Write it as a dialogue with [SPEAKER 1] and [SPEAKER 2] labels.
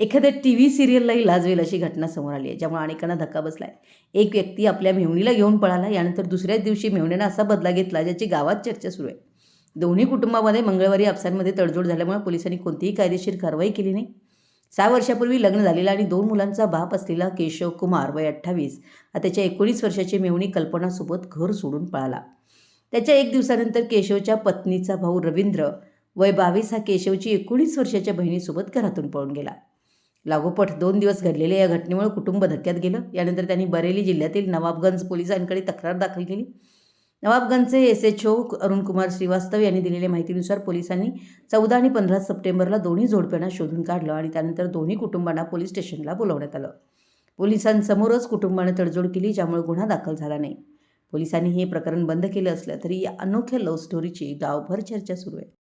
[SPEAKER 1] एखाद्या T V सिरियललाही लाजवेल अशी घटना समोर आली आहे ज्यामुळे अनेकांना धक्का बसला आहे. एक व्यक्ती आपल्या मेहणीला घेऊन पळाला यानंतर दुसऱ्याच दिवशी मेहणीनं असा बदला घेतला ज्याची गावात चर्चा सुरू आहे. दोन्ही कुटुंबामध्ये मंगळवारी आपसांमध्ये तडजोड झाल्यामुळे पोलिसांनी कोणतीही कायदेशीर कारवाई केली नाही. सहा वर्षापूर्वी लग्न झालेला आणि दोन मुलांचा बाप असलेला केशव कुमार वय अठ्ठावीस हा त्याच्या एकोणीस वर्षाची मेवणी कल्पनासोबत घर सोडून पळाला. त्याच्या एक दिवसानंतर केशवच्या पत्नीचा भाऊ रवींद्र वय बावीस हा केशवची एकोणीस वर्षाच्या बहिणीसोबत घरातून पळून गेला. लागोपाठ दोन दिवस घडलेल्या या घटनेमुळे कुटुंब धक्क्यात गेलं. यानंतर त्यांनी बरेली जिल्ह्यातील नवाबगंज पोलिसांकडे तक्रार दाखल केली. नवाबगंजचे S H O Arunkumar Shrivastava यांनी दिलेल्या माहितीनुसार पोलिसांनी चौदा आणि पंधरा सप्टेंबरला दोन्ही जोडप्यांना शोधून काढलं आणि त्यानंतर दोन्ही कुटुंबांना पोलीस स्टेशनला बोलवण्यात आलं. पोलिसांसमोरच कुटुंबाने तडजोड केली ज्यामुळे गुन्हा दाखल झाला नाही. पोलिसांनी हे प्रकरण बंद केलं असलं तरी या अनोख्या लव्ह स्टोरीची गावभर चर्चा सुरू आहे.